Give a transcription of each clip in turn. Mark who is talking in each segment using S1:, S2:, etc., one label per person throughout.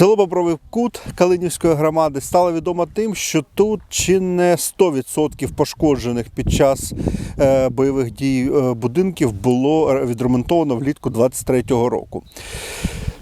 S1: Село Бобровий Кут Калинівської громади стало відомо тим, що тут чи не 100% пошкоджених під час е, бойових дій е, будинків було відремонтовано влітку 23-го року.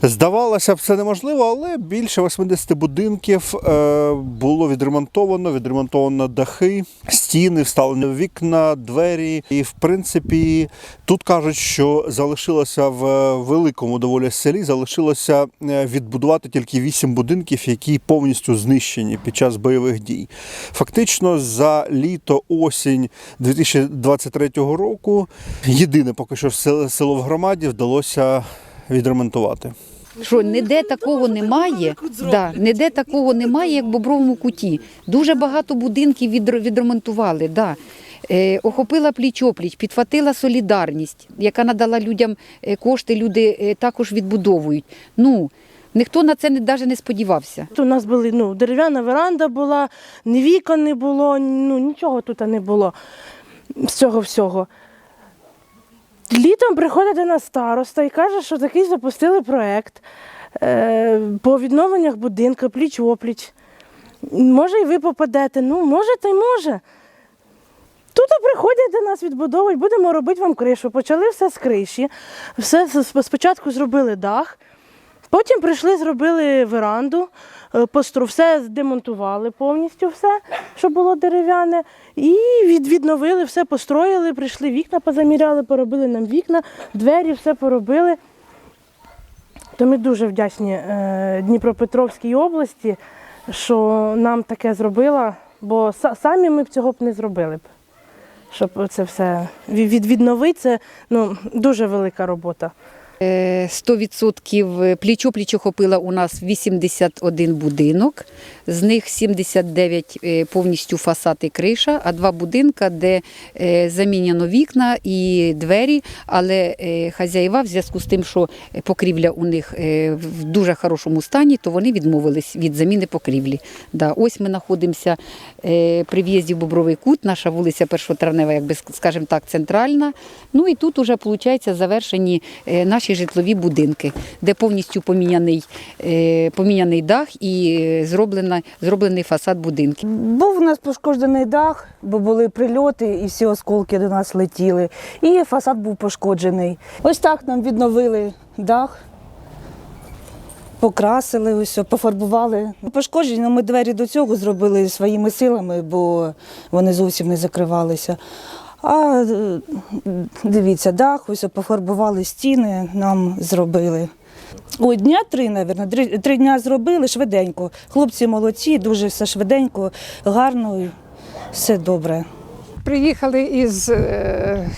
S1: Здавалося б, це неможливо, але більше 80 будинків е, було відремонтовано, відремонтовано дахи, стіни, вставлені вікна, двері. І в принципі, тут кажуть, що залишилося в великому доволі селі, залишилося е, відбудувати тільки 8 будинків, які повністю знищені під час бойових дій. Фактично, за літо осінь 2023 року єдине поки що село село в громаді вдалося відремонтувати.
S2: Що ніде такого немає, да, ніде такого немає, як в Бобровому куті. Дуже багато будинків відремонтували. Да. Е, охопила пліч-опліч, підхватила солідарність, яка надала людям е, кошти, люди е, також відбудовують. Ну, ніхто на це навіть не сподівався.
S3: Тут у нас були ну, дерев'яна веранда була, ні вікон не було, ну нічого тут не було з цього всього. Літом приходить нас староста і каже, що такий запустили проєкт е, по відновленнях будинку, пліч-опліч. Може, і ви попадете. Ну, може, та й може. Тут приходять до нас, відбудовують, будемо робити вам кришу. Почали все з криші. Все спочатку зробили дах, потім прийшли, зробили веранду, е, постру, все демонтували повністю все, що було дерев'яне. І від, відновили, все построїли, прийшли вікна, позаміряли, поробили нам вікна, двері, все поробили. То ми дуже вдячні е, Дніпропетровській області, що нам таке зробила, бо са- самі ми б цього б не зробили б. Щоб це все від, від- відновити, це ну, дуже велика робота.
S2: Е, 100% пліч-опліч охопила у нас 81 будинок, з них 79 е, повністю фасад і криша, а два будинка, де е, заміняно вікна і двері, але хазяїва в зв'язку з тим, що покрівля у них в дуже хорошому стані, то вони відмовились від заміни покрівлі. Да, ось ми знаходимося при в'їзді в Бобровий кут, наша вулиця Першотравнева, якби скажімо так, центральна. Ну і тут уже виходить завершені е, наші житлові будинки, де повністю поміняний, е, поміняний дах і е, зроблена, зроблений фасад будинків.
S4: Був у нас пошкоджений дах, бо були прильоти і всі осколки до нас летіли. І фасад був пошкоджений. Ось так нам відновили дах, покрасили, ось, пофарбували. Пошкоджені, ну, ми двері до цього зробили своїми силами, бо вони зовсім не закривалися. А е, дивіться, дах, ось пофарбували стіни, нам зробили. Ой, дня три, мабуть, три, три дня зробили швиденько. Хлопці молодці, дуже все швиденько, гарно, все добре.
S5: Приїхали із е,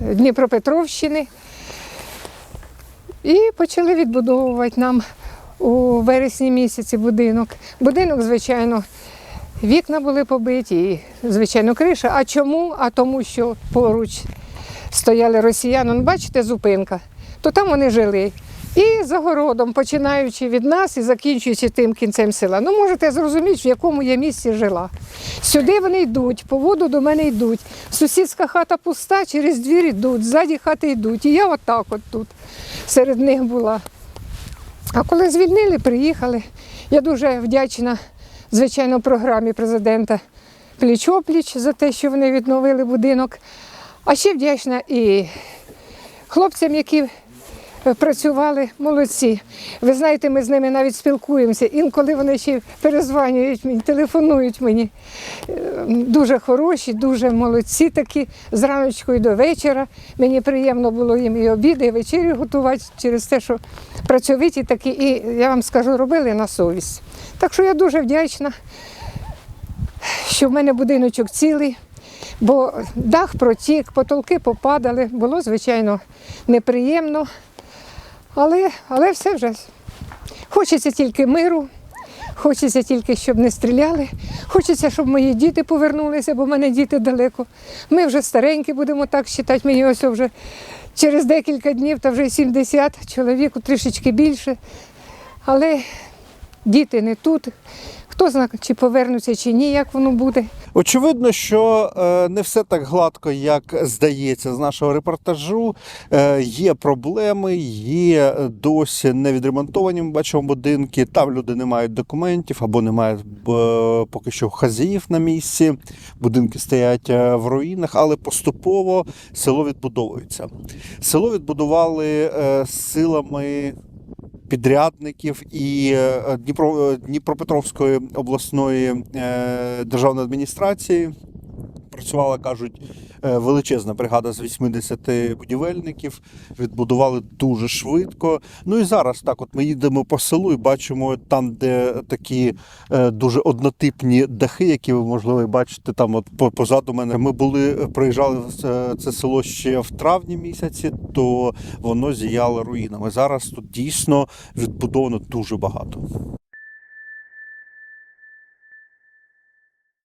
S5: Дніпропетровщини і почали відбудовувати нам у вересні місяці будинок. Будинок, звичайно, вікна були побиті, і, звичайно, криша. А чому? А тому, що поруч стояли росіяни. Ну, бачите, зупинка, то там вони жили. І за городом, починаючи від нас і закінчуючи тим кінцем села. Ну, можете зрозуміти, в якому я місці жила. Сюди вони йдуть, по воду до мене йдуть. Сусідська хата пуста, через двір йдуть, ззаді хати йдуть. І я отак от тут серед них була. А коли звільнили, приїхали. Я дуже вдячна, звичайно, програмі президента Пліч-опліч за те, що вони відновили будинок. А ще вдячна і хлопцям, які працювали, молодці. Ви знаєте, ми з ними навіть спілкуємося. Інколи вони ще перезванюють мені, телефонують мені. Е, Дуже хороші, дуже молодці такі. З раночку і до вечора. Мені приємно було їм і обіди, і вечері готувати через те, що працьовиті такі, і я вам скажу, робили на совість. Так що я дуже вдячна, що в мене будиночок цілий. Бо дах протік, потолки попадали, було, звичайно, неприємно. Але, але все вже. Хочеться тільки миру, хочеться тільки, щоб не стріляли. Хочеться, щоб мої діти повернулися, бо в мене діти далеко. Ми вже старенькі, будемо так вважати. Мені ось вже через декілька днів, та вже 70, чоловіку трішечки більше. Але діти не тут. Хто знає, чи повернуться, чи ні, як воно буде.
S1: Очевидно, що е, не все так гладко, як здається з нашого репортажу. Е, є проблеми, є досі невідремонтовані. Ми бачимо будинки. Там люди не мають документів або не мають е, поки що хазяїв на місці. Будинки стоять в руїнах, але поступово село відбудовується. Село відбудували силами підрядників і е, Дніпро, е, Дніпропетровської обласної е, державної адміністрації. Працювала, кажуть, е, величезна бригада з 80 будівельників. Відбудували дуже швидко. Ну і зараз так, от ми їдемо по селу і бачимо там, де такі е, дуже однотипні дахи, які ви можливо бачите там, от позаду мене. ми були, проїжджали в це- це село ще в травні місяці, то воно зіяло руїнами. Зараз тут дійсно відбудовано дуже багато.